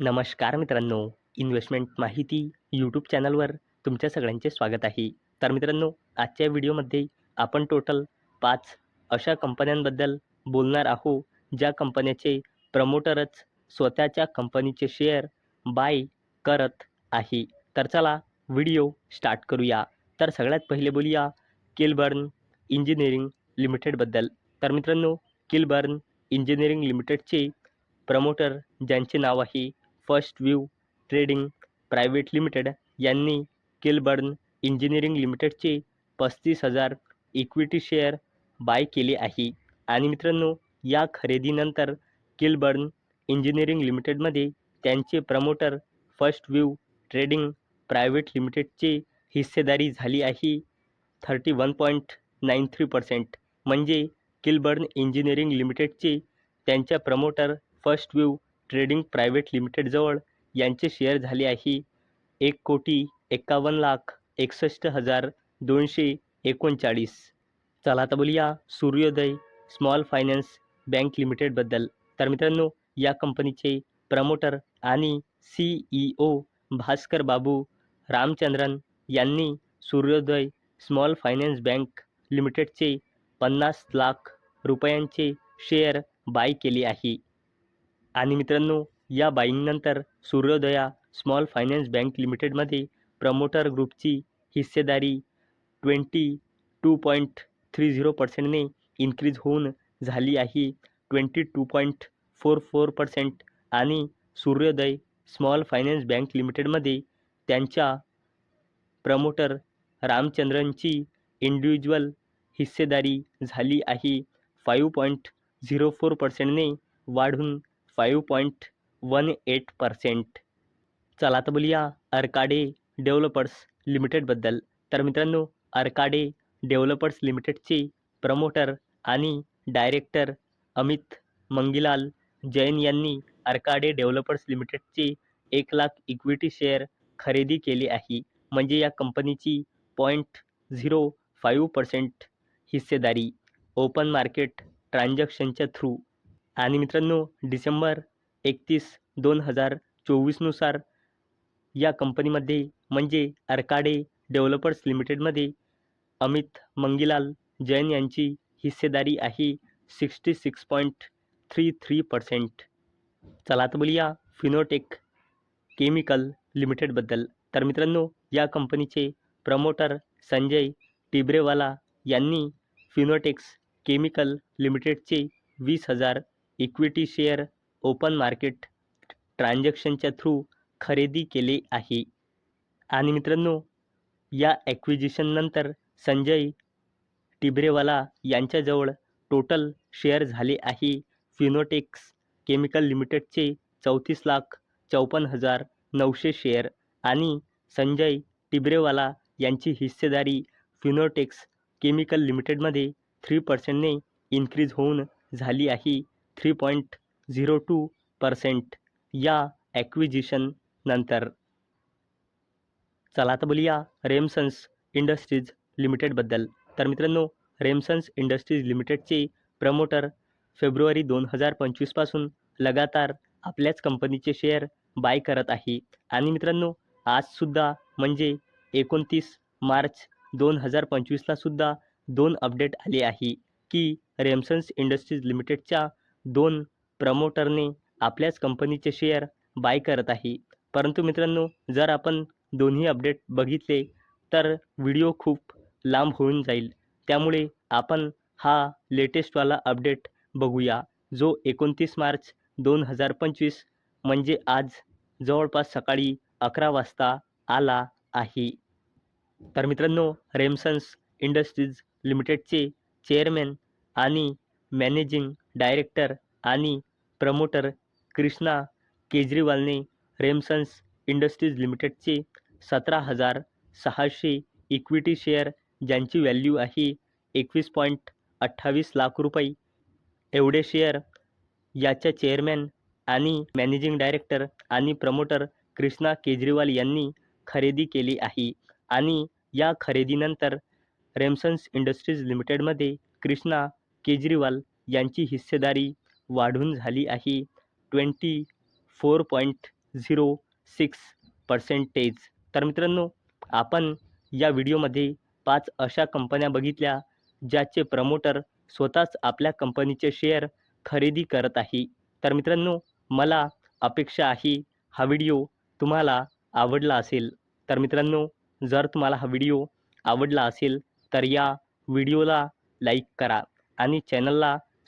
नमस्कार मित्रांनो. इन्व्हेस्टमेंट माहिती यूट्यूब चॅनलवर तुमच्या सगळ्यांचे स्वागत आहे. तर मित्रांनो आजच्या व्हिडिओमध्ये आपण टोटल पाच अशा कंपन्यांबद्दल बोलणार आहोत ज्या कंपन्याचे प्रमोटरच स्वतःच्या कंपनीचे शेअर बाय करत आहे. तर चला व्हिडिओ स्टार्ट करूया. तर सगळ्यात पहिले बोलूया किलबर्न इंजिनिअरिंग लिमिटेडबद्दल तर मित्रांनो किलबर्न इंजिनिअरिंग लिमिटेडचे प्रमोटर ज्यांचे नाव आहे first view trading private limited यांनी किलबर्न इंजिनिअरिंग लिमिटेडचे पस्तीस हजार इक्विटी शेअर बाय केले आहे. आणि मित्रांनो या खरेदीनंतर किलबर्न इंजिनिअरिंग लिमिटेडमध्ये त्यांचे promoter first view trading private लिमिटेडचे हिस्सेदारी झाली आहे thirty one point nine three percent म्हणजे किलबर्न इंजिनिअरिंग लिमिटेडचे त्यांच्या promoter first view trading private लिमिटेडजवळ यांचे शेअर झाले आहे. एक कोटी एक्कावन्न लाख एकसष्ट हजार दोनशे एकोणचाळीस. चला आता बोलूया सूर्योदय स्मॉल फायनान्स बँक लिमिटेडबद्दल तर मित्रांनो या कंपनीचे प्रमोटर आणि C E O Bhaskar Babu Ramachandran यांनी सूर्योदय स्मॉल फायनान्स बँक लिमिटेडचे पन्नास लाख रुपयांचे शेअर बाय केले आहे. आणि मित्रांनो या बाईंगनंतर सूर्योदया स्मॉल फायनान्स बँक लिमिटेडमध्ये प्रमोटर ग्रुपची हिस्सेदारी twenty two point three zero पर्सेंटने increase होऊन झाली आहे. Twenty two point four four percent आणि सूर्योदय स्मॉल फायनान्स बँक लिमिटेडमध्ये त्यांच्या प्रमोटर रामचंद्रनची इंडिव्हिज्युअल हिस्सेदारी झाली आहे. फाईव्ह पॉईंट झिरो फोर पर्सेंटने वाढून five point one eight percent. चला तर बोलूया अर्काडे डेव्हलपर्स लिमिटेडबद्दल. तर मित्रांनो अर्काडे डेव्हलपर्स लिमिटेडचे प्रमोटर आणि डायरेक्टर अमित मंगीलाल जैन यांनी अर्काडे डेव्हलपर्स लिमिटेडचे एक लाख इक्विटी शेअर खरेदी केले आहे. म्हणजे या कंपनीची पॉईंट झिरो फाईव्ह पर्सेंट हिस्सेदारी ओपन मार्केट ट्रान्झॅक्शनच्या थ्रू आणि मित्रांनो डिसेंबर एकतीस दोन हजार चोवीसनुसार या कंपनीमध्ये म्हणजे अर्काडे डेव्हलपर्स लिमिटेडमध्ये अमित मंगीलाल जैन यांची हिस्सेदारी आहे sixty six point three three percent. चला तर बोलूया फिनोटेक केमिकल लिमिटेडबद्दल. तर मित्रांनो या कंपनीचे प्रमोटर संजय टिब्रेवाला यांनी फिनोटेक्स केमिकल लिमिटेडचे वीस हजार इक्विटी शेअर ओपन मार्केट ट्रान्झॅक्शनच्या थ्रू खरेदी केले आहे. आणि मित्रांनो या ॲक्विजिशननंतर संजय टिब्रेवाला यांच्याजवळ टोटल शेअर झाले आहे. फिनोटेक्स केमिकल लिमिटेडचे चौतीस लाख चौपन्न हजार नऊशे शेअर आणि संजय टिब्रेवाला यांची हिस्सेदारी फिनोटेक्स केमिकल लिमिटेडमध्ये थ्री पर्सेंटने इन्क्रीज होऊन झाली आहे. Three point zero two percent या ॲक्विजिशन नंतर. चला आता बोलूया रेमसन्स इंडस्ट्रीज लिमिटेडबद्दल तर मित्रांनो रेमसन्स इंडस्ट्रीज लिमिटेडचे प्रमोटर फेब्रुवारी दोन हजार पंचवीसपासून लगातार आपल्याच कंपनीचे शेअर बाय करत आहे. आणि मित्रांनो आजसुद्धा म्हणजे एकोणतीस मार्च दोन हजार पंचवीसलासुद्धा दोन अपडेट आले आहे की रेमसन्स इंडस्ट्रीज लिमिटेडच्या दोन प्रमोटरने आपल्याच कंपनीचे शेअर बाय करत आहे. परंतु मित्रांनो जर आपण दोन्ही अपडेट बघितले तर व्हिडिओ खूप लांब होऊन जाईल. त्यामुळे आपण हा लेटेस्टवाला अपडेट बघूया जो एकोणतीस मार्च दोन हजार पंचवीस म्हणजे आज जवळपास सकाळी अकरा वाजता आला आहे. तर मित्रांनो रेमसन्स इंडस्ट्रीज लिमिटेडचे चेअरमॅन आणि मॅनेजिंग डायरेक्टर आणि प्रमोटर कृष्णा केजरीवालने रेमसन्स इंडस्ट्रीज लिमिटेडचे सतरा हजार सहाशे इक्विटी शेअर ज्यांची व्हॅल्यू आहे एकवीस पॉईंट अठ्ठावीस लाख रुपये एवढे शेअर याच्या चेअरमॅन आणि मॅनेजिंग डायरेक्टर आणि प्रमोटर कृष्णा केजरीवाल यांनी खरेदी केली आहे. आणि या खरेदीनंतर रेमसन्स इंडस्ट्रीज लिमिटेडमध्ये कृष्णा केजरीवाल यांची हिस्सेदारी वाढून झाली आहे. Twenty four point zero six percentage तर मित्रांनो आपण या व्हिडिओमध्ये पाच अशा कंपन्या बघितल्या ज्याचे प्रमोटर स्वतःच आपल्या कंपनीचे शेअर खरेदी करत आहे. तर मित्रांनो मला अपेक्षा आहे हा व्हिडिओ तुम्हाला आवडला असेल. तर मित्रांनो जर तुम्हाला हा व्हिडिओ आवडला असेल तर या व्हिडिओला लाईक करा आणि चॅनलला